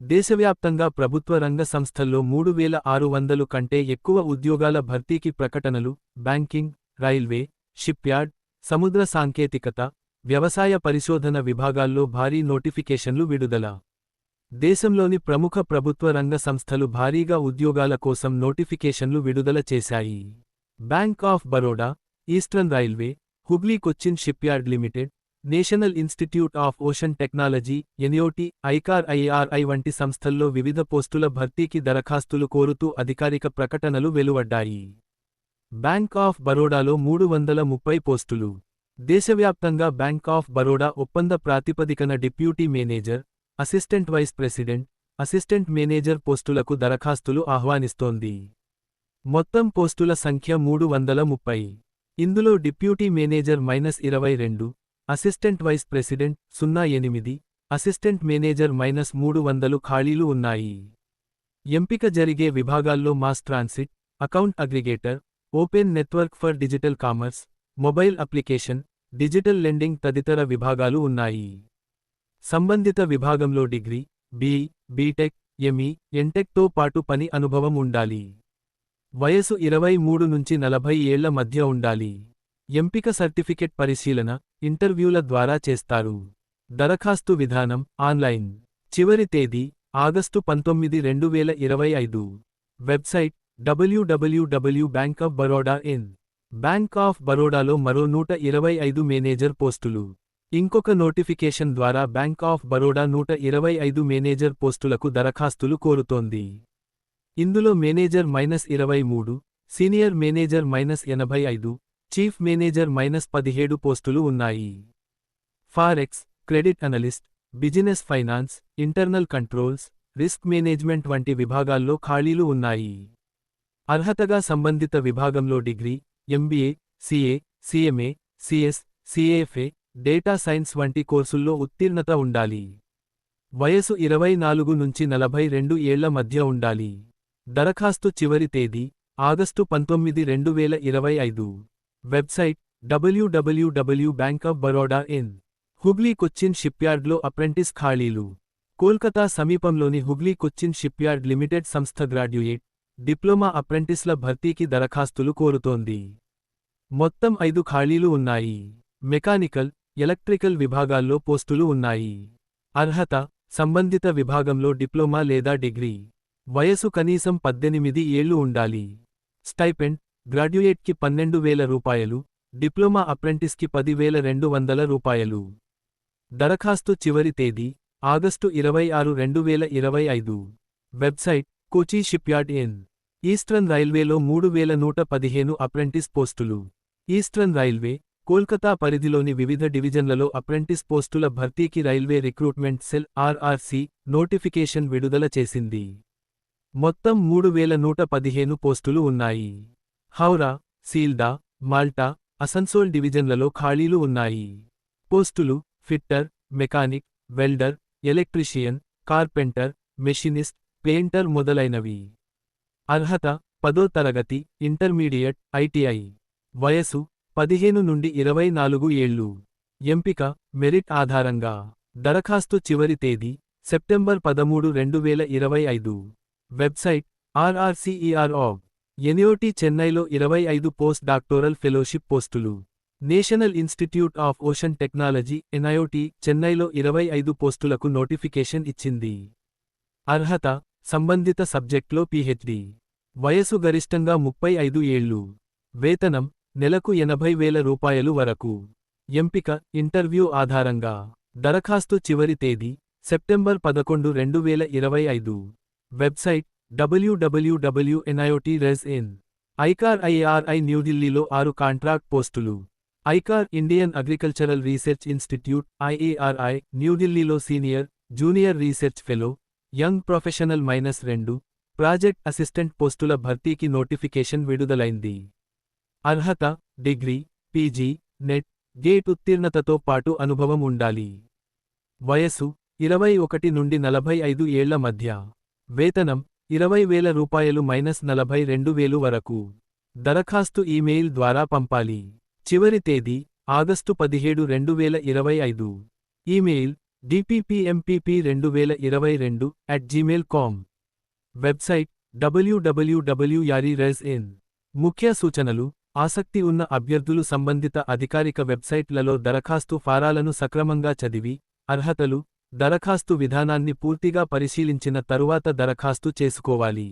దేశవ్యాప్తంగా ప్రభుత్వ రంగ సంస్థల్లో మూడు వేల ఆరు వందలు కంటే ఎక్కువ ఉద్యోగాల భర్తీకి ప్రకటనలు బ్యాంకింగ్ రైల్వే షిప్యార్డ్ సముద్ర సాంకేతికత వ్యవసాయ పరిశోధన విభాగాల్లో భారీ నోటిఫికేషన్లు విడుదల. దేశంలోని ప్రముఖ ప్రభుత్వ రంగ సంస్థలు భారీగా ఉద్యోగాల కోసం నోటిఫికేషన్లు విడుదల చేశాయి. Bank of Baroda eastern railway Hooghly Cochin shipyard limited national institute of ocean technology NIOT ICAR IARI వంటి సంస్థల్లో వివిధ పోస్టుల భర్తీకి దరఖాస్తులు కోరుతూ అధికారిక ప్రకటనలు వెలువడ్డాయి. బ్యాంక్ ఆఫ్ బరోడాలో మూడు వందల ముప్పై పోస్టులు. దేశవ్యాప్తంగా బ్యాంక్ ఆఫ్ బరోడా ఒప్పంద ప్రాతిపదికన deputy manager assistant vice president assistant manager పోస్టులకు దరఖాస్తులు ఆహ్వానిస్తోంది. మొత్తం పోస్టుల సంఖ్య మూడు వందల ముప్పై. ఇందులో డిప్యూటీ మేనేజర్ మైనస్ ఇరవై రెండు అసిస్టెంట్ వైస్ ప్రెసిడెంట్ సున్నా ఎనిమిది అసిస్టెంట్ మేనేజర్ మైనస్ మూడు వందలు ఖాళీలు ఉన్నాయి. ఎంపిక జరిగే విభాగాల్లో mass transit account aggregator open network for digital commerce mobile application digital lending తదితర విభాగాలు ఉన్నాయి. సంబంధిత విభాగంలో డిగ్రీ బి బీటెక్ ఎంఈ ఎంటెక్తో పాటు పని అనుభవం ఉండాలి. వయసు ఇరవై మూడు నుంచి నలభై ఏళ్ళ మధ్య ఉండాలి. ఎంపిక సర్టిఫికెట్ పరిశీలన ఇంటర్వ్యూల ద్వారా చేస్తారు. దరఖాస్తు విధానం ఆన్లైన్. చివరి తేదీ ఆగస్టు పంతొమ్మిది రెండు వేల ఇరవై ఐదు. Website WWW bank of Baroda in. Bank of బరోడాలో మరో నూట ఇరవై ఐదు మేనేజర్ పోస్టులు. ఇంకొక నోటిఫికేషన్ ద్వారా బ్యాంక్ ఆఫ్ బరోడా నూట ఇరవై ఐదు మేనేజర్ పోస్టులకు దరఖాస్తులు కోరుతోంది. ఇందులో మేనేజర్ మైనస్ ఇరవై మూడు సీనియర్ మేనేజర్ మైనస్ ఎనభై ఐదు చీఫ్ మేనేజర్ మైనస్ పదిహేడు పోస్టులు ఉన్నాయి. Forex credit analyst business finance internal controls risk management వంటి విభాగాల్లో ఖాళీలు ఉన్నాయి. అర్హతగా సంబంధిత విభాగంలో degree MBA CA CMA CS CFA data science వంటి కోర్సుల్లో ఉత్తీర్ణత ఉండాలి. వయసు ఇరవై నాలుగు నుంచి నలభై రెండు ఏళ్ళ మధ్య ఉండాలి. దరఖాస్తు చివరి తేదీ ఆగస్టు పంతొమ్మిది రెండు వేల ఇరవై ఐదు. Website WWW bank of Baroda in. Hooghly Cochin షిప్యార్డ్లో apprentice ఖాళీలు. కోల్కతా సమీపంలోని హుగ్లీ కొచ్చిన్ షిప్యార్డ్ లిమిటెడ్ సంస్థ గ్రాడ్యుయేట్ డిప్లొమా అప్రెంటిస్ల భర్తీకి దరఖాస్తులు కోరుతోంది. మొత్తం ఐదు ఖాళీలు ఉన్నాయి. మెకానికల్ ఎలక్ట్రికల్ విభాగాల్లో పోస్టులు ఉన్నాయి. అర్హత సంబంధిత విభాగంలో డిప్లొమా లేదా డిగ్రీ. వయసు కనీసం పద్దెనిమిది ఏళ్ళు ఉండాలి. స్టైపెండ్ గ్రాడ్యుయేట్కి పన్నెండు వేల రూపాయలు డిప్లొమా అప్రెంటిస్కి పదివేల రెండు వందల రూపాయలు. దరఖాస్తు చివరి తేదీ ఆగస్టు ఇరవై ఆరు రెండు వేల ఇరవై ఐదు. Website Kochi shipyard N Eastern రైల్వేలో మూడు వేల నూట పదిహేను అప్రెంటిస్ పోస్టులు. ఈస్టర్న్ రైల్వే కోల్కతా పరిధిలోని వివిధ డివిజన్లలో అప్రెంటిస్ పోస్టుల భర్తీకి railway recruitment cell RRC notification విడుదల చేసింది. మొత్తం మూడు వేల నూట పదిహేను పోస్టులు ఉన్నాయి. హౌరా సీల్దా మాల్టా అసన్సోల్ డివిజన్లలో ఖాళీలు ఉన్నాయి. పోస్టులు fitter mechanic welder electrician carpenter machinist painter మొదలైనవి. అర్హత పదో తరగతి ఇంటర్మీడియట్ ఐటిఐ. వయసు పదిహేను నుండి ఇరవై నాలుగు ఏళ్ళు. ఎంపిక మెరిట్ ఆధారంగా. దరఖాస్తు చివరి తేదీ సెప్టెంబర్ పదమూడు రెండు వేల ఇరవై ఐదు. వెబ్సైట్ ఆర్ఆర్సీఈఆర్ఓ ఎనియోటి చెన్నైలో ఇరవై ఐదు పోస్ట్ డాక్టోరల్ ఫెలోషిప్ పోస్టులు. National institute of ocean technology NIOT చెన్నైలో ఇరవై ఐదు పోస్టులకు నోటిఫికేషన్ ఇచ్చింది. అర్హత సంబంధిత సబ్జెక్ట్లో పీహెచ్డి. వయసు గరిష్టంగా ముప్పై ఐదు ఏళ్ళు వేతనం నెలకు ఎనభై వేల రూపాయలు వరకు. ఎంపిక ఇంటర్వ్యూ ఆధారంగా. దరఖాస్తు చివరి తేదీ సెప్టెంబర్ పదకొండు రెండు వేల ఇరవై ఐదు. Website WWW NIOT res in. ICAR IRI న్యూఢిల్లీలో ఆరు కాంట్రాక్ట్ పోస్టులు. ICAR Indian agricultural research institute IARI న్యూఢిల్లీలో senior junior research fellow young professional minus రెండు ప్రాజెక్ట్ అసిస్టెంట్ పోస్టుల భర్తీకి నోటిఫికేషన్ విడుదలైంది. అర్హత డిగ్రీ పీజీ నెట్ గేట్ ఉత్తీర్ణతతో పాటు అనుభవం ఉండాలి. వయసు ఇరవై ఒకటి నుండి నలభై ఐదు ఏళ్ళ మధ్య. వేతనం ఇరవై వేల రూపాయలు మైనస్ నలభై రెండు వేలు వరకు దరఖాస్తు ఈమెయిల్ ద్వారా పంపాలి. చివరి తేదీ ఆగస్టు పదిహేడు రెండు వేల ఇరవై ఐదు. ఈమెయిల్ డిపిపిఎంపిపి రెండు వేల ఇరవై రెండు at Gmail com website W W W Yaari రెజ్ in ముఖ్య సూచనలు ఆసక్తి ఉన్న అభ్యర్థులు సంబంధిత అధికారిక వెబ్సైట్లలో దరఖాస్తు ఫారాలను సక్రమంగా చదివి అర్హతలు దరఖాస్తు విధానాన్ని పూర్తిగా పరిశీలించిన తరువాత దరఖాస్తు చేసుకోవాలి.